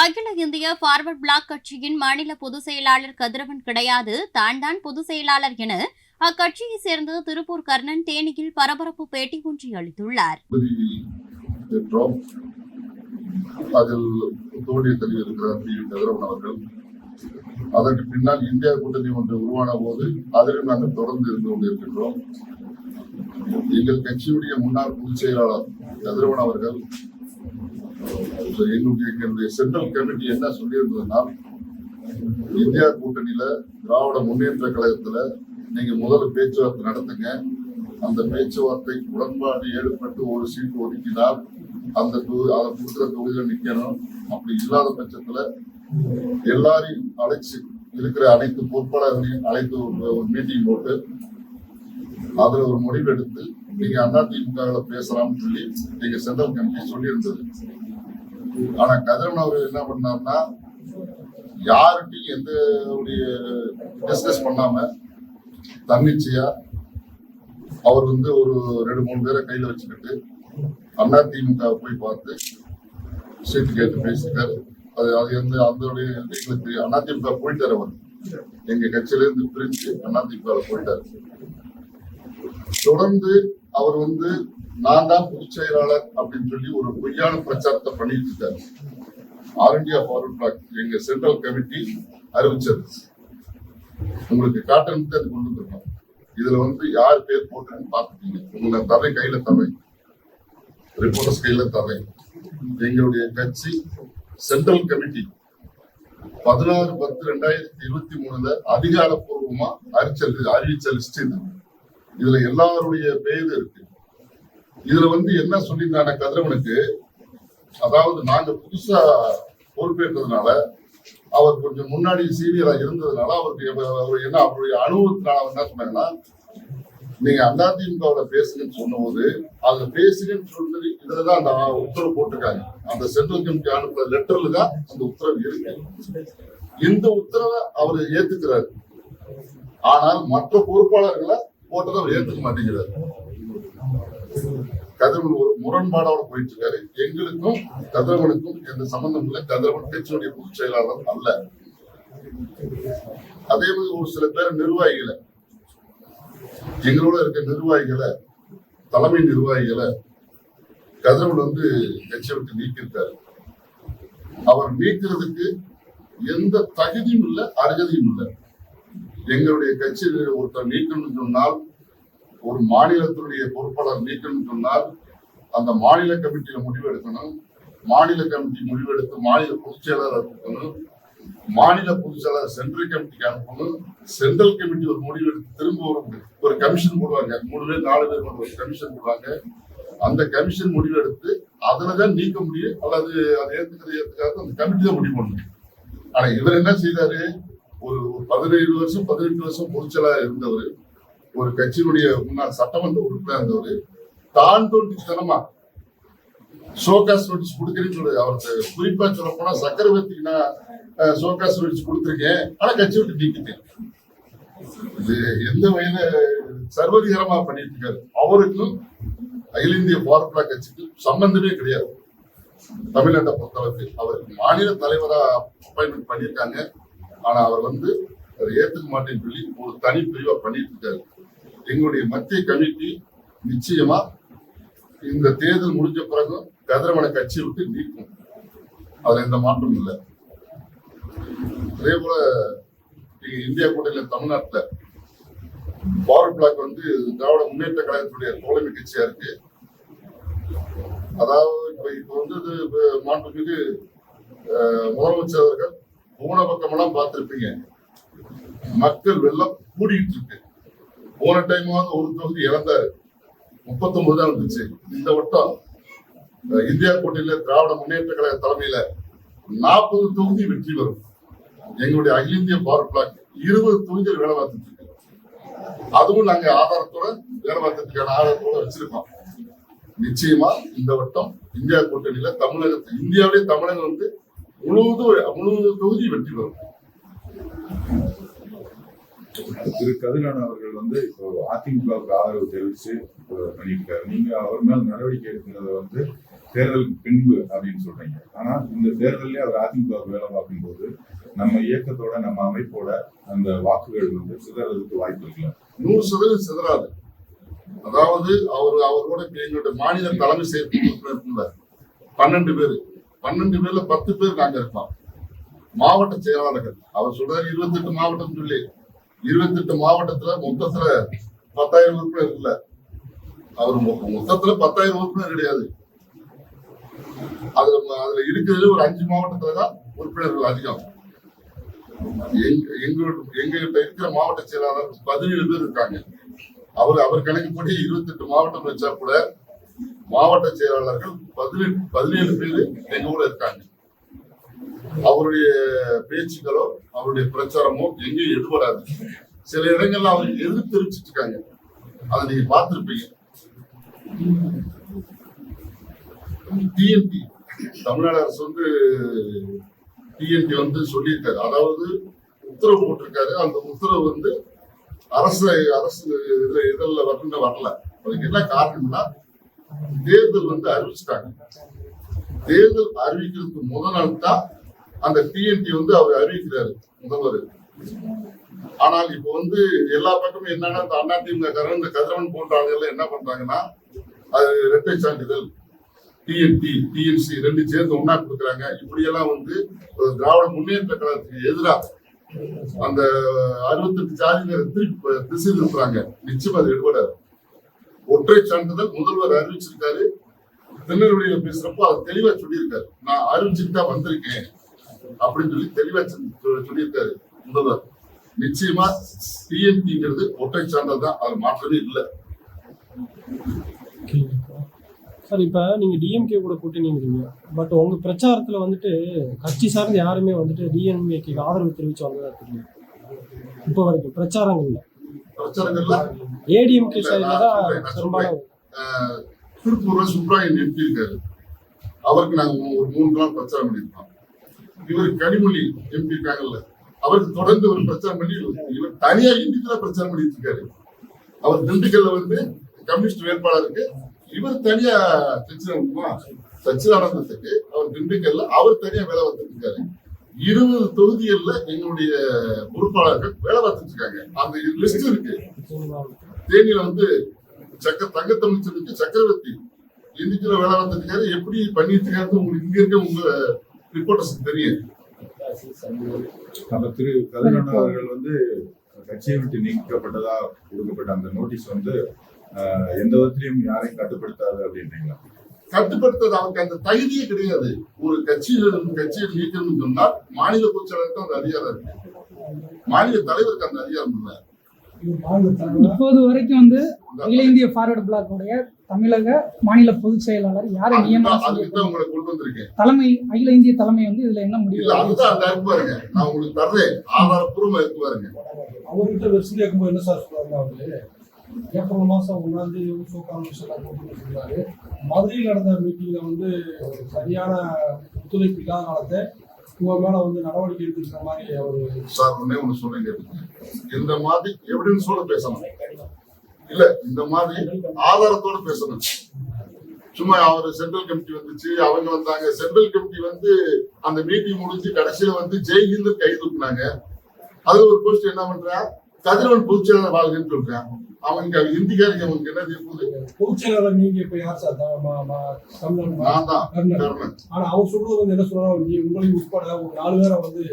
அகில இந்திய forward black கட்சியின் மாநில பொதுச் செயலாளர் கதிரவன் கிடையாது. தான் தான் பொதுச் செயலாளர் என அக்கட்சியைச் சேர்ந்த திருப்பூர் கர்ணன் தேனியில் பரபரப்பு பேட்டி ஒன்றை அளித்துள்ளார். அதில் தோல்வியை தள்ளி இருக்கிறார் கதிரவன் அவர்கள் அதற்கு பின்னால் இந்தியா கூட்டணி ஒன்று உருவான போது அதிலும் நாங்கள் தொடர்ந்து இருந்து கொண்டிருக்கின்றோம். எங்கள் கட்சியுடைய முன்னாள் பொதுச் செயலாளர் கதிரவன் அவர்கள் எங்களுடைய எங்களுடைய சென்ட்ரல் கமிட்டி என்ன சொல்லியிருந்ததுன்னா இந்தியா கூட்டணியில திராவிட முன்னேற்ற கழகத்துல நீங்க முதல்ல பேச்சுவார்த்தை நடத்துங்க. அந்த பேச்சுவார்த்தை உடன்பாடு ஏற்பட்டு ஒரு சீட்டு ஒதுக்கினால் அந்த அதை கொடுக்குற தொகுதியில நிக்கணும். அப்படி இல்லாத பட்சத்துல எல்லாரையும் அழைச்சு இருக்கிற அனைத்து பொறுப்பாளர்களையும் அழைத்து ஒரு- ஒரு மீட்டிங் போட்டு அதுல ஒரு முடிவு எடுத்து நீங்க அதிமுக பேசலாம்னு சொல்லி நீங்க சென்ட்ரல் கமிட்டி சொல்லியிருந்தது. ஆனா கதிரவன் அவர் என்ன பண்ணார்னா யார்கிட்டையும் எந்த டிஸ்கஸ் பண்ணாம தன்னிச்சையா அவர் வந்து ஒரு ரெண்டு மூணு பேரை கையில வச்சுக்கிட்டு அண்ணா திமுக போய் பார்த்து சீட்டு கேட்டு பேசிட்டாரு. அது அது எந்த அந்த எங்களுக்கு அண்ணா திமுக போயிட்டாரு அவர். எங்க கட்சியில இருந்து பிரிஞ்சு அண்ணா திமுக போயிட்டாரு. தொடர்ந்து அவர் வந்து நான் தான் பொதுச் செயலாளர் அப்படின்னு சொல்லி ஒரு பொய்யான பிரச்சாரத்தை பண்ணிட்டு இருக்காரு. ஆல் இந்தியா ஃபார்வர்ட் பிளாக் எங்க சென்ட்ரல் கமிட்டி அறிவிச்சது. உங்களுக்கு காட்டணும்னு அது கொண்டு வந்துருக்கோம் இதுல வந்து யார் பேர் போட்டுன்னு பாத்துட்டீங்க உங்களை தவை கையில தவை ரிப்போர்ட்டர்ஸ் கையில தவை எங்களுடைய கட்சி சென்ட்ரல் கமிட்டி பதினாறு பத்து ரெண்டாயிரத்தி இருபத்தி மூணுல அதிகாரப்பூர்வமா அறிச்சல் அறிவிச்ச லிஸ்ட் இது. இதுல எல்லாருடைய பெயர் இருக்கு. இதுல வந்து என்ன சொல்லியிருந்தாங்க கதிரவனுக்கு? அதாவது நாங்க புதுசா பொறுப்பேற்றதுனால அவர் கொஞ்சம் முன்னாடி சீனியரா இருந்ததுனால அவருக்கு அவர் என்ன அவருடைய அனுபவத்தினால அவர் என்ன சொன்னாங்கன்னா நீங்க அதிமுகவுல பேசுங்கன்னு சொன்னபோது அதுல பேசுங்கன்னு சொல்லி இதுலதான் அந்த உத்தரவு போட்டிருக்காங்க. அந்த சென்ட்ரல் கமிட்டி அனுப்புற லெட்டர்ல தான் அந்த உத்தரவு இருக்கு. இந்த உத்தரவை அவர் ஏத்துக்கிறாரு. ஆனால் மற்ற பொறுப்பாளர்களை போட்டதை அவர் ஏற்றுக்க மாட்டேங்கிறாரு. கதிரவன் ஒரு முரண்பாடோட போயிட்டு இருக்காரு எங்களுக்கும் கதிரவனுக்கும் எந்த சம்பந்தம் இல்லை. கதிரவன் கட்சியுடைய பொதுச் செயலாளர் அல்ல. அதே மாதிரி ஒரு சில பேர் நிர்வாகிகளை எங்களோட இருக்க நிர்வாகிகளை தலைமை நிர்வாகிகளை கதிரவன் வந்து கட்சியை விட்டு நீக்கியிருக்காரு. அவர் நீக்கிறதுக்கு எந்த தகுதியும் இல்லை அருகதையும் இல்லை. எங்களுடைய கட்சியில் ஒருத்தர் நீக்கணும்னு சொன்னால் ஒரு மாநிலத்தினுடைய பொறுப்பாளர் நீக்கணும்னு சொன்னால் அந்த மாநில கமிட்டியில முடிவு எடுக்கணும். மாநில கமிட்டி முடிவெடுத்து மாநில பொதுச் செயலாளர் அனுப்பணும். மாநில பொதுச் செயலாளர் சென்ட்ரல் கமிட்டிக்கு அனுப்பணும். சென்ட்ரல் கமிட்டி ஒரு முடிவு எடுத்து திரும்ப ஒரு ஒரு கமிஷன் போடுவாங்க. மூணு பேர் நாலு பேர் கொண்ட ஒரு கமிஷன் போடுவாங்க. அந்த கமிஷன் முடிவு எடுத்து தான் நீக்க முடியும். அல்லது அதை ஏற்றுக்கிறது ஏற்றுக்காது அந்த கமிட்டி தான் முடிவு பண்ணணும் ஆனால் இவர் என்ன செய்தாரு? ஒரு ஒரு பதினேழு வருஷம் பதினெட்டு வருஷம் பொதுச்செயலாளர் இருந்தவர் ஒரு கட்சியினுடைய முன்னாள் சட்டமன்ற உறுப்பினர் இருந்தவர் தான் தோண்டித்தனமா ஷோகாஸ் நோட்டீஸ் கொடுக்குறேன்னு சொல்லி. அவருக்கு குறிப்பா சொல்ல போனா சக்கரவர்த்திக்கு நான் ஷோகாஸ் நோட்டீஸ் கொடுத்துருக்கேன். ஆனா கட்சி விட்டு நீக்கிட்டேன். இது எந்த வகையில சர்வதிகாரமா பண்ணிட்டு இருக்காரு? அவருக்கும் அகில இந்திய போராட்ட கட்சிக்கு சம்பந்தமே கிடையாது. தமிழ்நாட்டை பொறுத்தளவுக்கு அவருக்கு மாநில தலைவரா அப்பாயின்மெண்ட் பண்ணியிருக்காங்க. ஆனா அவர் வந்து அதை ஏத்துக்க மாட்டேன்னு சொல்லி ஒரு தனி பிரிவா பண்ணிட்டு இருக்காரு. எங்களுடைய மத்திய கமிட்டி நிச்சயமா இந்த தேர்தல் முடிஞ்ச பிறகு கதிரவனை கட்சி விட்டு நீக்கும். அதுல எந்த மாற்றமும் இல்லை. அதே போல நீங்க இந்தியா கூட்டணியில தமிழ்நாட்டுல பாரத் பிளாக் வந்து திராவிட முன்னேற்ற கழகத்துடைய தோழமை கட்சியா இருக்கு. அதாவது இப்ப இப்ப வந்து இது இப்ப மாண்புமிகு முதலமைச்சர் அவர்கள் போன பக்கமெல்லாம் பார்த்திருப்பீங்க. மக்கள் வெள்ளம் கூடிட்டு இருக்கு. போன டைமாவது ஒரு தொகுதி இழந்தாரு முப்பத்தொன்பது தான் இருந்துச்சு. இந்த வட்டம் இந்தியா கூட்டணியில திராவிட முன்னேற்ற கழக தலைமையில நாற்பது தொகுதி வெற்றி வரும் எங்களுடைய அகில இந்திய பவர் பிளாக் இருபது தொகுதிகள் வேலை பார்த்துட்டு இருக்கு. அதுவும் நாங்க ஆதாரத்தோட வேலை பார்த்துட்டுக்கான ஆதாரத்தோட வச்சிருக்கோம். நிச்சயமா இந்த வட்டம் இந்தியா கூட்டணியில தமிழகத்து இந்தியாவிலே தமிழகம் வந்து முழுவதும் முழுவதும் தொகுதி வெற்றி பெறும். திரு கதிரான் அவர்கள் வந்து இப்போ அதிமுகவுக்கு ஆதரவு தெரிவிச்சு பண்ணியிருக்காரு. நீங்க அவர் மேல் நடவடிக்கை எடுக்கிறத வந்து தேர்தலுக்கு பின்பு அப்படின்னு சொல்றீங்க. ஆனா இந்த தேர்தலே அவர் அதிமுகவுக்கு வேலை பார்க்கும்போது நம்ம இயக்கத்தோட நம்ம அமைப்போட அந்த வாக்குகள் வந்து சிதறதுக்கு வாய்ப்பு இருக்குல்ல? நூறு சதவீதம் சிதறாது. அதாவது அவர் அவரோட இப்ப எங்களுடைய மாநில தலைமை செயற்குழு உறுப்பினர் பன்னெண்டு பேர். பன்னெண்டு பேர்ல பத்து பேர் நாங்க இருக்கோம். மாவட்ட செயலாளர்கள். அவர் சொல்றாரு இருபத்தெட்டு மாவட்டம் சொல்லி. இருபத்தெட்டு மாவட்டத்துல மொத்தத்துல பத்தாயிரம் உறுப்பினர் இல்ல. அவர் மொ- மொத்தத்துல பத்தாயிரம் உறுப்பினர் கிடையாது. அதுல அதுல இருக்கிறது ஒரு அஞ்சு மாவட்டத்துல தான் உறுப்பினர்கள் அதிகம். எங்க எங்ககிட்ட இருக்கிற மாவட்ட செயலாளர் பதினேழு பேர் இருக்காங்க. அவர் அவர் கணக்குப்படி இருபத்தெட்டு மாவட்டம் வச்சா கூட மாவட்ட செயலாளர்கள் பதினெட்டு பதினேழு பேர் எங்க கூட இருக்காங்க. அவருடைய பேச்சுக்களோ அவருடைய பிரச்சாரமோ எங்கேயும் எடுபடாது. சில இடங்கள்ல அவர் எதிர்த்து தெரிவிச்சிட்டு இருக்காங்க. அதை நீங்க பார்த்திருப்பீங்க. டிஎன்டி தமிழ்நாடு அரசு வந்து டிஎன்டி வந்து சொல்லியிருக்காரு. அதாவது உத்தரவு போட்டிருக்காரு. அந்த உத்தரவு வந்து அரசு அரசு இதழில் வரல வரல. அதுக்கு என்ன காரணம்னா தேர்தல் வந்து அறிவிச்சிட்டாங்க. தேர்தல் அறிவிக்கிறதுக்கு முதல் நாள் தான் அந்த டிஎன்டி வந்து அவர் அறிவிக்கிறாரு முதல்வர். ஆனால் இப்போ வந்து எல்லா பக்கமும் என்னன்னா இந்த அதிமுக காரங்க இந்த கதிரவன் போன்ற ஆளுகள் என்ன பண்றாங்கன்னா அது இரட்டை சான்றிதழ் டிஎன்டி டிஎன்சி ரெண்டு சேர்ந்து ஒன்னா கொடுக்குறாங்க. இப்படியெல்லாம் வந்து ஒரு திராவிட முன்னேற்ற கழகத்துக்கு எதிராக அந்த அறுபத்தெட்டு ஜாதியினரை திருப்பி திசை திருப்புறாங்க. நிச்சயம் அது எடுபடாது. ஒற்றை சான்றிதழ் முதல்வர் அறிவிச்சிருக்காரு. திருநெல்வேலியில பேசுறப்போ அது தெளிவா சொல்லியிருக்காரு. நான் அறிவிச்சுட்டு தான் வந்திருக்கேன். அப்படின்னு சொல்லி தெளிவா சொல்லியிருக்காரு முதல்வர். நிச்சயமா டிஎன்டிங்கிறது ஒற்றை சான்றிதழ் தான். அது மாற்றமே இல்லை. சார் இப்போ நீங்கள் டிஎம்கே கூட கூட்டணிங்கிறீங்க. பட் உங்கள் பிரச்சாரத்தில் வந்துட்டு கட்சி சார்ந்து யாருமே வந்துட்டு டிஎம்கேக்கு ஆதரவு தெரிவிச்சு வந்ததா தெரியும். இப்போ வரைக்கும் பிரச்சாரங்கள்ல பிரச்சாரங்கள்ல ஏடிஎம்கே சைடில் தான் பெரும்பாலும் திருப்பூர்ல சுப்ராயன் எம்பி இருக்காரு. அவருக்கு நாங்க மூ- ஒரு மூணு நாள் பிரச்சாரம் பண்ணியிருக்கோம். இவர் கனிமொழி எம்பி இருக்காங்கல்ல அவருக்கு தொடர்ந்து ஒரு பிரச்சாரம் பண்ணி இவர் தனியா இண்டிவிஜுவலா பிரச்சாரம் பண்ணிட்டு இருக்காரு. அவர் திண்டுக்கல்ல வந்து கம்யூனிஸ்ட் வேட்பாளருக்கு இவர் தனியா சச்சிதானந்தமா சச்சிதானந்தத்துக்கு அவர் திண்டுக்கல்ல அவர் தனியா வேலை பார்த்துட்டு இருக்காரு. இருபது தொகுதிகள்ல எங்களுடைய பொறுப்பாளர்கள் வேலை பார்த்துட்டு இருக்காங்க. அந்த லிஸ்ட் இருக்கு. தேனியில வந்து சக்க தங்கத்தமிழ்ச்சனுக்கு சக்கரவர்த்தி இந்திக்குள்ள வேலை வந்துருக்காரு எப்படி பண்ணிட்டு இருக்காரு உங்களுக்கு இங்க இருக்க உங்க ரிப்போர்ட்டர்ஸ் தெரியும். அந்த திரு கதிரவன் அவர்கள் வந்து கட்சியை விட்டு நீக்கப்பட்டதா கொடுக்கப்பட்ட அந்த நோட்டீஸ் வந்து எந்த விதத்திலையும் யாரையும் கட்டுப்படுத்தாது அப்படின்றீங்களா? கட்டுப்படுத்துறது அவருக்கு அந்த தகுதியே கிடையாது. ஒரு கட்சியில இருந்து கட்சியை நீக்கணும்னு சொன்னால் மாநில பொதுச்செயலாளருக்கு அந்த அதிகாரம் இருக்கு. மாநில தலைவருக்கு அந்த அதிகாரம் இல்லை. இப்போது வரைக்கும் வந்து அகில இந்திய ஃபார்வர்ட் பிளாக்குடைய தமிழக மாநில பொதுச் செயலாளர் யாரை நியமனம் தலைமை அகில இந்திய தலைமை வந்து இதுல என்ன முடிவு நான் உங்களுக்கு தர்றேன். ஆதாரப்பூர்வமா இருக்கு பாருங்க. அவர்கிட்ட வெற்றி கேட்கும்போது என்ன சார் சொல்றாங்க அவரு ஏப்ரல் மாசம் ஒன்றாம் தேதி வந்து கான்வென்ஷன் போட்டு சொல்றாரு மதுரையில் நடந்த மீட்டிங்ல வந்து சரியான ஒத்துழைப்பு இல்லாதனால உங்க மேல வந்து நடவடிக்கை எடுத்துக்கிற மாதிரி அவரு சார் ஒண்ணு சொல்றேன் இந்த மாதிரி எவிடன்ஸோட பேசணும் இல்ல இந்த மாதிரி ஆதாரத்தோட பேசணும். சும்மா அவர் சென்ட்ரல் கமிட்டி வந்துச்சு அவங்க வந்தாங்க. சென்ட்ரல் கமிட்டி வந்து அந்த மீட்டிங் முடிஞ்சு கடைசியில வந்து ஜெய்ஹிந்து கை தூக்குனாங்க அதுல ஒரு போஸ்ட் என்ன பண்றான் கதிரவன் பொதுச்செயலாளர் வாழ்கன்னு சொல்றான் அவங்க ஹிந்திக்காரங்க அவங்களுக்கு என்ன தீர்ப்பு பொதுச் செயலாளர் நீங்க இப்ப யார் சார் ம- நான் தான் கர்ணன். கர்ணன். ஆனா அவர் சொல்றது வந்து என்ன சொல்றாரு நீ உங்களையும் உட்பட ஒரு நாலு பேரை வந்து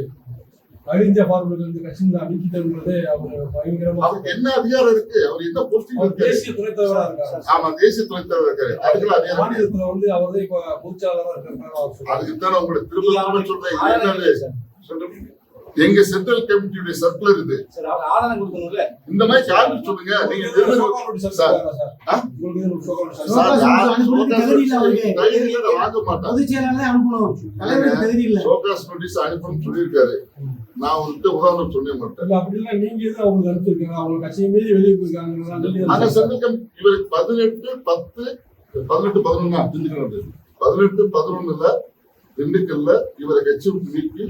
இந்திய பார்வர்டு இருந்து கட்சியில் அடிக்கிட்டது அவர் பயங்கரமா அவருக்கு என்ன அதிகாரம் இருக்கு அவர் என்ன போஸ்டிங் தேசிய துணைத் தலைவரா இருக்காரு ஆமா தேசிய துணைத் தலைவர் இருக்காரு அதுக்கெல்லாம் அதிகாரம். மாநிலத்துல வந்து அவர் தான் இப்ப பொதுச்சாளராக இருக்கிறாரு அதுக்குத்தான் நான் உங்களுக்கு திரும்ப சொல்றேன்? சொல்றேன். எங்க சென்ட்ரல் கமிட்டியுடைய சர்க்குலர் இது. அவங்க இந்த மாதிரி யாருக்கு சொல்லுங்க? நீங்க வாங்க மாட்டேன் சோகாஸ் நோட்டீஸ் அனுப்பணும்னு சொல்லியிருக்காரு. நான் உங்ககிட்ட உதாரணம் சொல்ல மாட்டேன் இல்ல அப்படி இல்ல நீங்க அவங்களுக்கு அனுப்பிச்சிருக்கீங்க அவங்க கட்சியை மீறி வெளியே போயிருக்காங்க ஆனா சென்ட்ரல் கமிட்டி இவருக்கு பதினெட்டு பத்து பதினெட்டு பதினொன்னா திண்டுக்கல் பதினெட்டு பதினொன்னுல திண்டுக்கல்ல இவரை கட்சி விட்டு நீக்கி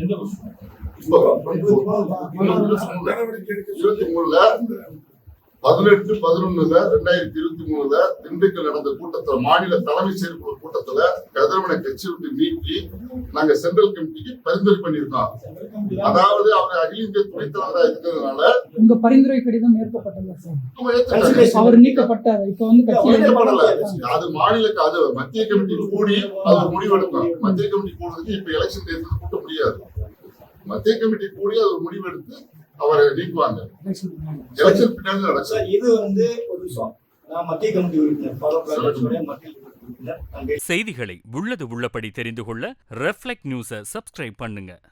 இருபத்தி மூணுல பதினெட்டு பதினொன்னுல ரெண்டாயிரத்தி இருபத்தி மூணுல திண்டுக்கல் நடந்த கூட்டத்துல மாநில தலைமை செயற்குழு கூட்டத்துல கதிரவனை கட்சி விட்டு நீக்கி நாங்க சென்ட்ரல் கமிட்டிக்கு பரிந்துரை பண்ணியிருக்கோம். அதாவது அவர் அகில இந்திய துணைத் தலைவராக இருக்கிறதுனால உங்க பரிந்துரை கடிதம் ஏற்கப்பட்டதா. அவர் நீக்கப்பட்டார். இப்ப வந்து கட்சியில ஏற்கப்படல. அது மாநில அது மத்திய கமிட்டி கூடி அது ஒரு முடிவெடுக்கும். மத்திய கமிட்டி கூடுறதுக்கு இப்ப எலெக்ஷன் தேர்தல் கூட்ட முடியாது. மத்திய கமிட்டி கூடி அது ஒரு முடிவெடுத்து அவரை நீக்குவாங்க. எலெக்ஷன் பின்னாடி நடக்கும் இது வந்து ஒரு மத்திய கமிட்டி உறுப்பினர் மத்திய செய்திகளை உள்ளது உள்ளபடி தெரிந்து கொள்ள ரெஃப்ளெக்ட் நியூஸை சப்ஸ்கிரைப் பண்ணுங்க.